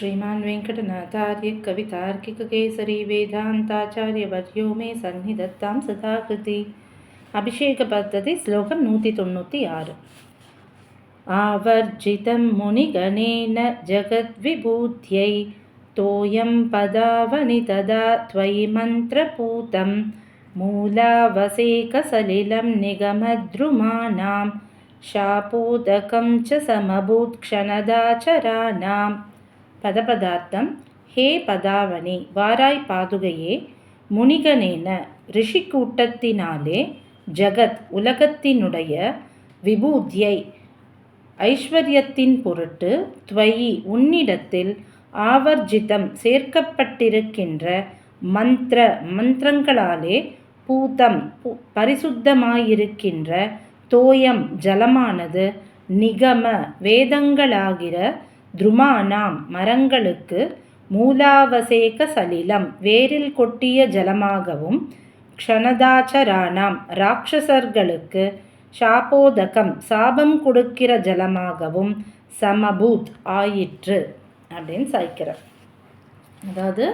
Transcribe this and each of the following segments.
श्रीमान् वेङ्कटनाचार्यकवितार्किककेसरी वेदान्ताचार्यवर्यो मे सन्निदत्तां सुधाकृति अभिषेकपद्धति श्लोकं नूति तोन्नूति आर् आवर्जितं मुनिगणेन जगद्विबुध्यै तोयं पदावनि तदा त्वयि मन्त्रपूतं मूलावसेकसलिलं निगमद्रुमाणां शापोदकं च समभूत्क्षणदाचराणाम् பதபதார்த்தம் ஹே பதாவணி வாராய் பாதுகையே முனிகனேன ரிஷி கூட்டத்தினாலே ஜகத் உலகத்தினுடைய விபூத்தியை ஐஸ்வர்யத்தின் பொருட்டு துவயி உன்னிடத்தில் ஆவர்ஜிதம் சேர்க்கப்பட்டிருக்கின்ற மந்திர மந்திரங்களாலே பூதம் பரிசுத்தமாயிருக்கின்ற தோயம் ஜலமானது நிகம வேதங்களாகிற துருமானாம் மரங்களுக்கு மூலாவசேக சலிலம் வேரில் கொட்டிய ஜலமாகவும் க்ஷணதாச்சரானாம் ராட்சசர்களுக்கு ஷாபோதகம் சாபம் கொடுக்கிற ஜலமாகவும் சமபூத் ஆயிற்று அப்படின்னு சாய்க்கிறார். அதாவது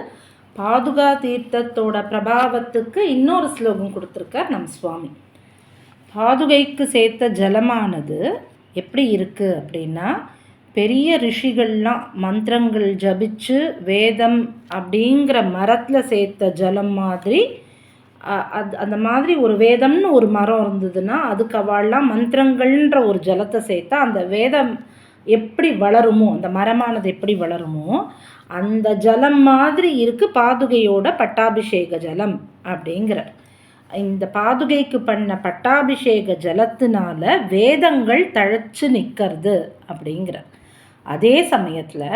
பாதுகா தீர்த்தத்தோட பிரபாவத்துக்கு இன்னொரு ஸ்லோகம் கொடுத்துருக்கார் நம் சுவாமி. பாதுகைக்கு சேர்த்த ஜலமானது எப்படி இருக்குது அப்படின்னா பெரிய ரிஷிகள்லாம் மந்திரங்கள் ஜபிச்சு வேதம் அப்படிங்கிற மரத்தில் சேர்த்த ஜலம் மாதிரி அது அந்த மாதிரி ஒரு வேதம்னு ஒரு மரம் இருந்ததுன்னா அதுக்கு அவள்லாம் மந்திரங்கள்ன்ற ஒரு ஜலத்தை சேர்த்தா அந்த வேதம் எப்படி வளருமோ அந்த மரமானது எப்படி வளருமோ அந்த ஜலம் மாதிரி இருக்குது பாதுகையோட பட்டாபிஷேக ஜலம் அப்படிங்கிறார். இந்த பாதுகைக்கு பண்ண பட்டாபிஷேக ஜலத்தினால வேதங்கள் தழைச்சு நிற்கிறது அப்படிங்கிறார். அதே சமயத்தில்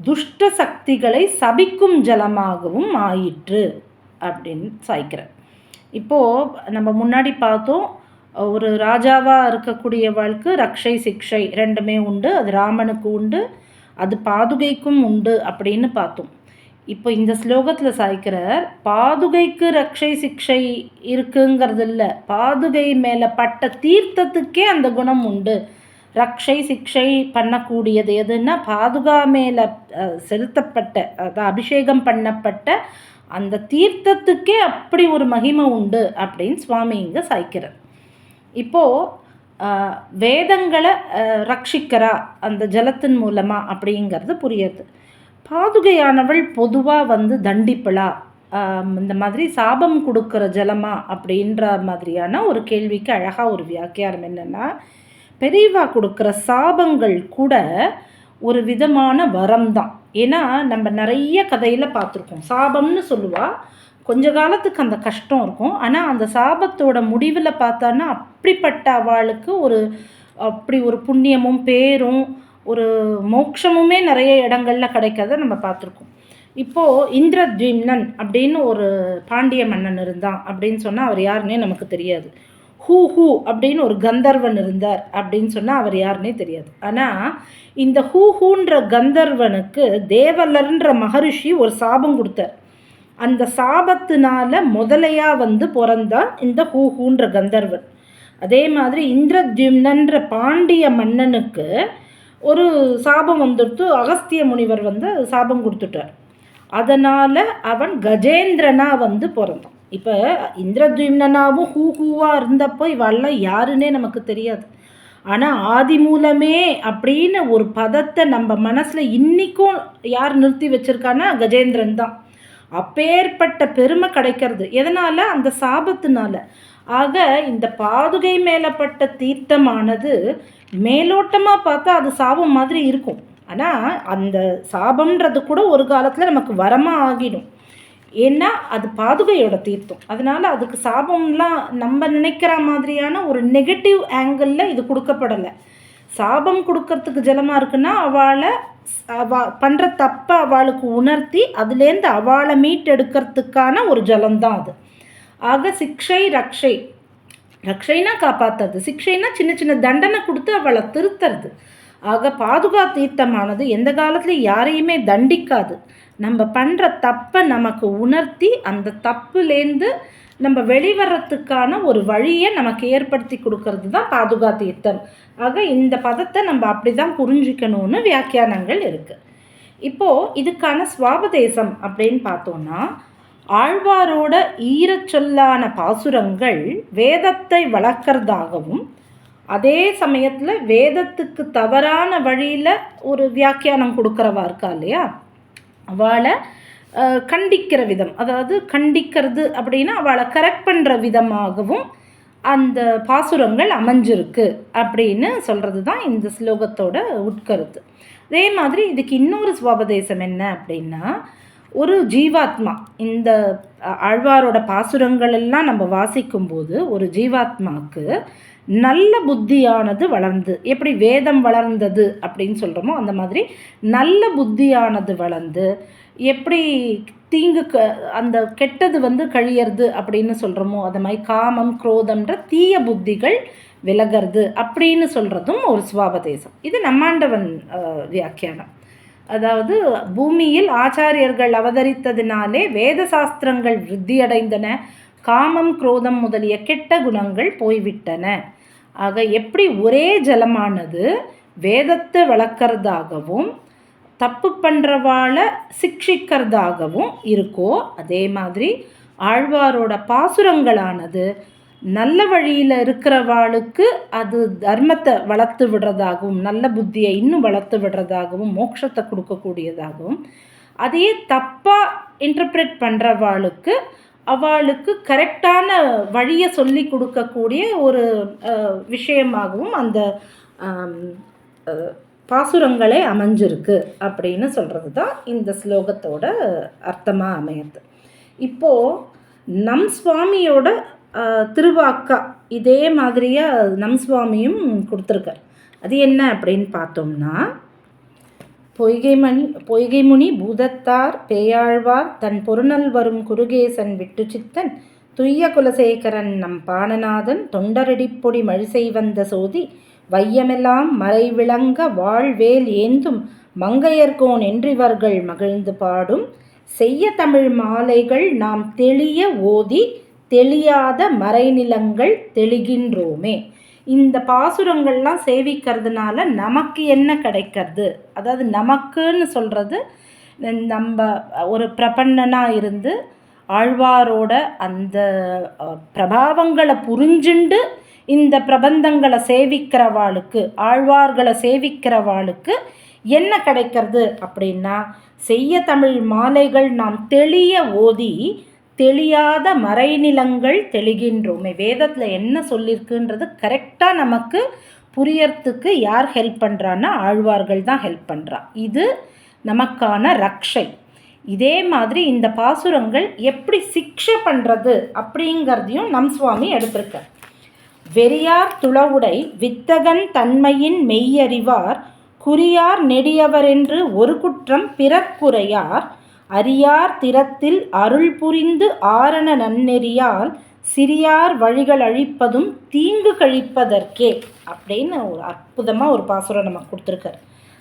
துஷ்ட சக்திகளை சபிக்கும் ஜலமாகவும் ஆயிற்று அப்படின்னு சாய்க்கிறார் இப்போது நம்ம முன்னாடி பார்த்தோம் ஒரு ராஜாவாக இருக்கக்கூடியவளுக்கு ரக்ஷை சிக்ஷை ரெண்டுமே உண்டு. அது ராமனுக்கு உண்டு அது பாதுகைக்கும் உண்டு அப்படின்னு பார்த்தோம். இப்போ இந்த ஸ்லோகத்தில் சாய்க்கிறார் பாதுகைக்கு ரக்ஷை சிக்ஷை இருக்குங்கிறது இல்லை பாதுகை மேலே பட்ட தீர்த்தத்துக்கே அந்த குணம் உண்டு. ரக்ஷை சிக்ஷை பண்ணக்கூடியது எதுன்னா பாதுகா மேலே செலுத்தப்பட்ட அதாவது அபிஷேகம் பண்ணப்பட்ட அந்த தீர்த்தத்துக்கே அப்படி ஒரு மகிமை உண்டு அப்படின்னு சுவாமி இங்கே சாய்க்கிறார். இப்போது வேதங்களை ரட்சிக்கிறா அந்த ஜலத்தின் மூலமாக அப்படிங்கிறது புரியுது. பாதுகையானவள் பொதுவாக வந்து தண்டிப்பளா? இந்த மாதிரி சாபம் கொடுக்குற ஜலமா அப்படின்ற மாதிரியான ஒரு கேள்விக்கு அழகாக ஒரு வியாக்கியாரம் என்னென்னா பெரியவா கொடுக்குற சாபங்கள் கூட ஒரு விதமான வரம் தான் ஏன்னா நம்ம நிறைய கதையில் பார்த்துருக்கோம். சாபம்னு சொல்லுவாள் கொஞ்ச காலத்துக்கு அந்த கஷ்டம் இருக்கும். ஆனால் அந்த சாபத்தோட முடிவில் பார்த்தான்னா அப்படிப்பட்ட அவளுக்கு ஒரு அப்படி ஒரு புண்ணியமும் பேரும் ஒரு மோட்சமுமே நிறைய இடங்களில் கிடைக்கிறத நம்ம பார்த்துருக்கோம். இப்போது இந்திரத்விம்னன் அப்படின்னு ஒரு பாண்டிய மன்னன் இருந்தான் அப்படின்னு சொன்னால் அவர் யாருன்னே நமக்கு தெரியாது. ஹூ ஹூ அப்படின்னு ஒரு கந்தர்வன் இருந்தார் அப்படின்னு சொன்னால் அவர் யாருன்னே தெரியாது. ஆனால் இந்த ஹூ ஹூன்ற கந்தர்வனுக்கு தேவலர்ன்ற மகரிஷி ஒரு சாபம் கொடுத்தார். அந்த சாபத்தினால முதலையாக வந்து பிறந்தான் இந்த ஹூ ஹூன்ற கந்தர்வன். அதே மாதிரி இந்திரத்யும்னன்ற பாண்டிய மன்னனுக்கு ஒரு சாபம் வந்துடுத்து அகஸ்திய முனிவர் வந்து சாபம் கொடுத்துட்டார். அதனால் அவன் கஜேந்திரனாக வந்து பிறந்தான். இப்போ இந்திரத்யும்னாவும் ஹூ ஹூவாக இருந்தப்போ இவெல்லாம் யாருன்னே நமக்கு தெரியாது. ஆனால் ஆதி மூலமே அப்படின்னு ஒரு பதத்தை நம்ம மனசில் இன்றைக்கும் யார் நிறுத்தி வச்சுருக்கான்னா கஜேந்திரன் தான். அப்பேற்பட்ட பெருமை கிடைக்கிறது. எதனால்? அந்த சாபத்தினால. ஆக இந்த பாதுகை மேலப்பட்ட தீர்த்தமானது மேலோட்டமாக பார்த்தா அது சாபம் மாதிரி இருக்கும். ஆனால் அந்த சாபம்ன்றது கூட ஒரு காலத்தில் நமக்கு வரமாக ஆகிடும். ஏன்னா அது பாதுகையோட தீர்த்தம். அதனால் அதுக்கு சாபம்லாம் நம்ம நினைக்கிற மாதிரியான ஒரு நெகட்டிவ் ஆங்கிளில் இது கொடுக்கப்படலை. சாபம் கொடுக்கறதுக்கு ஜலமாக இருக்குன்னா அவளை அவ பண்ணுற தப்பை அவளுக்கு உணர்த்தி அதுலேருந்து அவளை மீட்டெடுக்கிறதுக்கான ஒரு ஜலம்தான் அது. ஆக சிக்ஷை ரக்ஷை. ரக்ஷைனா காப்பாற்றுறது சிக்ஷைனா சின்ன சின்ன தண்டனை கொடுத்து அவளை திருத்துறது. ஆக பாதுகா தீர்த்தமானது எந்த காலத்துலையும் யாரையுமே தண்டிக்காது. நம்ம பண்ணுற தப்பை நமக்கு உணர்த்தி அந்த தப்புலேருந்து நம்ம வெளிவரத்துக்கான ஒரு வழியை நமக்கு ஏற்படுத்தி கொடுக்கறது தான் பாதுகா தீர்த்தம். ஆக இந்த பதத்தை நம்ம அப்படி தான் புரிஞ்சிக்கணும்னு வியாக்கியானங்கள் இருக்குது இப்போது இதுக்கான சுவாபதேசம் அப்படின்னு பார்த்தோன்னா ஆழ்வாரோட ஈரச்சொல்லான பாசுரங்கள் வேதத்தை வளர்க்கறதாகவும் அதே சமயத்தில் வேதத்துக்கு தவறான வழியில் ஒரு வியாக்கியானம் கொடுக்குறவா இருக்கா இல்லையா? அவளை கண்டிக்கிற விதம் அதாவது கண்டிக்கிறது அப்படின்னா அவளை கரெக்ட் பண்ணுற விதமாகவும் அந்த பாசுரங்கள் அமைஞ்சிருக்கு அப்படின்னு சொல்கிறது தான் இந்த ஸ்லோகத்தோட உட்கருத்து. அதே மாதிரி இதுக்கு இன்னொரு சுவாபதேசம் என்ன அப்படின்னா ஒரு ஜீவாத்மா இந்த ஆழ்வாரோட பாசுரங்கள் எல்லாம் நம்ம வாசிக்கும்போது ஒரு ஜீவாத்மாவுக்கு நல்ல புத்தியானது வளர்ந்து எப்படி வேதம் வளர்ந்தது அப்படின்னு சொல்கிறோமோ அந்த மாதிரி நல்ல புத்தியானது வளர்ந்து எப்படி தீங்கு க அந்த கெட்டது வந்து கழியறது அப்படின்னு சொல்கிறோமோ அது மாதிரி காமம் குரோதம்ன்ற தீய புத்திகள் விலகிறது அப்படின்னு சொல்கிறதும் ஒரு சுவாபதேசம். இது நம்மாண்டவன் வியாக்கியானம். அதாவது பூமியில் ஆச்சாரியர்கள் அவதரித்ததினாலே வேத சாஸ்திரங்கள் விருத்தியடைந்தன காமம் குரோதம் முதலிய கெட்ட குணங்கள் போய்விட்டன. ஆக எப்படி ஒரே ஜலமானது வேதத்தை வளர்க்குறதாகவும் தப்பு பண்ணுறவாளை சிக்ஷிக்கிறதாகவும் இருக்கோ அதே மாதிரி ஆழ்வாரோட பாசுரங்களானது நல்ல வழியில் இருக்கிறவாளுக்கு அது தர்மத்தை வளர்த்து விடுறதாகவும் நல்ல புத்தியை இன்னும் வளர்த்து விடுறதாகவும் மோட்சத்தை கொடுக்கக்கூடியதாகவும் அதையே தப்பாக இன்டர்பிரேட் பண்ணுறவாளுக்கு அவளுக்கு கரெக்டான வழியை சொல்லி கொடுக்கக்கூடிய ஒரு விஷயமாகவும் அந்த பாசுரங்களே அமைஞ்சிருக்கு அப்படின்னு சொல்கிறது தான் இந்த ஸ்லோகத்தோட அர்த்தமாக அமையுது இப்போது நம் சுவாமியோட திருவாக்கா இதே மாதிரியாக நம் சுவாமியும் கொடுத்துருக்கார். அது என்ன அப்படின்னு பார்த்தோம்னா பொய்கைமணி பொய்கைமுனி பூதத்தார் பேயாழ்வார் தன் பொருணல் வரும் குருகேசன் விட்டு சித்தன் துய்ய குலசேகரன் நம் பாணநாதன் தொண்டரடிப்பொடி மழிசை வந்த சோதி வையமெல்லாம் மறைவிளங்க வாழ்வேல் ஏந்தும் மங்கையர்கோன் என்றிவர்கள் மகிழ்ந்து பாடும் செய்ய தமிழ் மாலைகள் நாம் தெளிய ஓதி தெளியாத மறைநிலங்கள் தெளிகின்றோமே. இந்த பாசுரங்கள்லாம் சேவிக்கிறதுனால நமக்கு என்ன கிடைக்கிறது? அதாவது நமக்குன்னு சொல்கிறது நம்ம ஒரு பிரபன்னனாக இருந்து ஆழ்வாரோட அந்த பிரபாவங்களை புரிஞ்சுண்டு இந்த பிரபந்தங்களை சேவிக்கிறவாளுக்கு ஆழ்வார்களை சேவிக்கிறவாளுக்கு என்ன கிடைக்கிறது அப்படின்னா செய்ய தமிழ் மாலைகள் நாம் தெளிய ஓதி தெளியாத மறைநிலங்கள் தெளிகின்றோமே. வேதத்தில் என்ன சொல்லியிருக்குன்றது கரெக்டாக நமக்கு புரியறதுக்கு யார் ஹெல்ப் பண்ணுறான்னா ஆழ்வார்கள் தான் ஹெல்ப் பண்ணுறா இது நமக்கான ரக்ஷை. இதே மாதிரி இந்த பாசுரங்கள் எப்படி சிக்ஷை பண்ணுறது அப்படிங்கிறதையும் நம் சுவாமி எடுத்திருக்க வெறியார் துளவுடை வித்தகன் தன்மையின் மெய்யறிவார் குறியார் நெடியவரென்று ஒரு குற்றம் பிறக்குறையார் அரியார் திறத்தில் அருள் புரிந்து ஆரண நன்னெறியால் சிறியார் வழிகள் அழிப்பதும் தீங்கு கழிப்பதற்கே அப்படின்னு ஒரு அற்புதமாக ஒரு பாசுரம் நமக்கு கொடுத்துருக்கார்.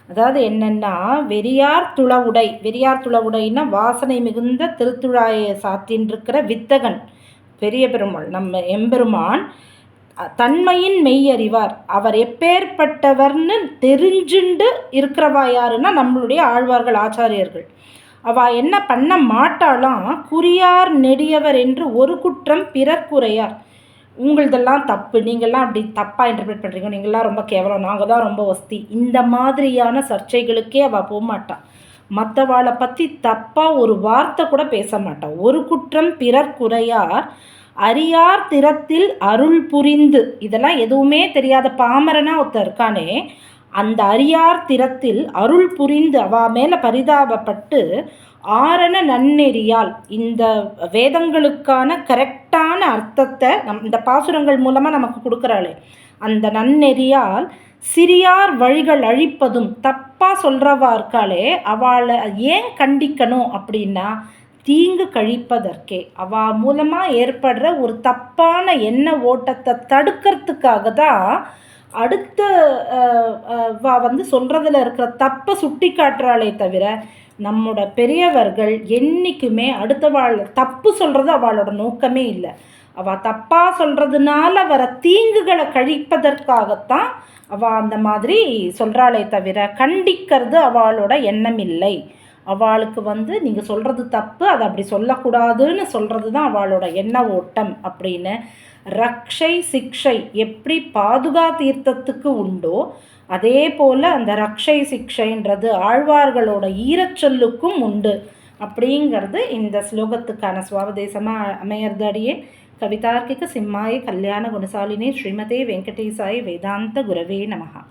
அதாவது என்னென்னா வெறியார் துளவுடை வெறியார் துளவுடைன்னா வாசனை மிகுந்த திருத்துழாயை சாத்தின்றிருக்கிற வித்தகன் பெரிய பெருமாள் நம்ம எம்பெருமான் தன்மையின் மெய் அறிவார் அவர் எப்பேற்பட்டவர்னு தெரிஞ்சுண்டு இருக்கிறவா யாருன்னா நம்மளுடைய ஆழ்வார்கள் ஆச்சாரியர்கள். அவள் என்ன பண்ண மாட்டாளாம்? குறியார் நெடியவர் என்று ஒரு குற்றம் பிறர் குறையார். உங்களதெல்லாம் தப்பு. நீங்கள்லாம் அப்படி தப்பாக இன்டர்பிரேட் பண்ணுறீங்க நீங்கள்லாம் ரொம்ப கேவலம். நாங்கள் தான் ரொம்ப வசதி இந்த மாதிரியான சர்ச்சைகளுக்கே அவள் போகமாட்டான் மற்றவாளை பற்றி தப்பாக ஒரு வார்த்தை கூட பேச மாட்டான் ஒரு குற்றம் பிறர் குறையார். அரியார் திறத்தில் அருள் புரிந்து. இதெல்லாம் எதுவுமே தெரியாத பாமரனா ஒருத்தர் இருக்கானே. அந்த அரியார் திறத்தில் அருள் புரிந்து அவா மேலே பரிதாபப்பட்டு ஆரண நன்னெறியால் இந்த வேதங்களுக்கான கரெக்டான அர்த்தத்தை நம் இந்த பாசுரங்கள் மூலமாக நமக்கு கொடுக்குறாளே. அந்த நன்னெறியால் சிறியார் வழிகள் அழிப்பதும் தப்பாக சொல்கிறவா இருக்காளே அவளை ஏன் கண்டிக்கணும் அப்படின்னா தீங்கு கழிப்பதற்கே. அவா மூலமாக ஏற்படுற ஒரு தப்பான எண்ண ஓட்டத்தை தடுக்கிறதுக்காக தான் அடுத்த வா வந்து சொல்கிறதுல இருக்கிற தப்பை சுட்டி காட்டுறாளே தவிர நம்மோட பெரியவர்கள் என்றைக்குமே அடுத்த வாழ் தப்பு சொல்கிறது அவளோட நோக்கமே இல்லை. அவள் தப்பாக சொல்கிறதுனால வர தீங்குகளை கழிப்பதற்காகத்தான் அவள் அந்த மாதிரி சொல்கிறாளே தவிர கண்டிக்கிறது அவளோட எண்ணம் இல்லை. அவளுக்கு வந்து நீங்கள் சொல்கிறது தப்பு அதை அப்படி சொல்லக்கூடாதுன்னு சொல்கிறது தான் அவளோட எண்ண ஓட்டம் அப்படின்னு ரக்ஷை சிக்ஷை எப்படி பாதுகா தீர்த்தத்துக்கு உண்டோ அதே போல் அந்த ரக்ஷை சிக்ஷைன்றது ஆழ்வார்களோட ஈரச்சொல்லுக்கும் உண்டு. அப்படிங்கிறது இந்த ஸ்லோகத்துக்கான சுவாவதேசமாக அமையறது அடியே. கவிதார்க்கிக சிம்மாய கல்யாண குணசாலினி ஸ்ரீமதே வெங்கடேசாய வேதாந்த குரவே நமகா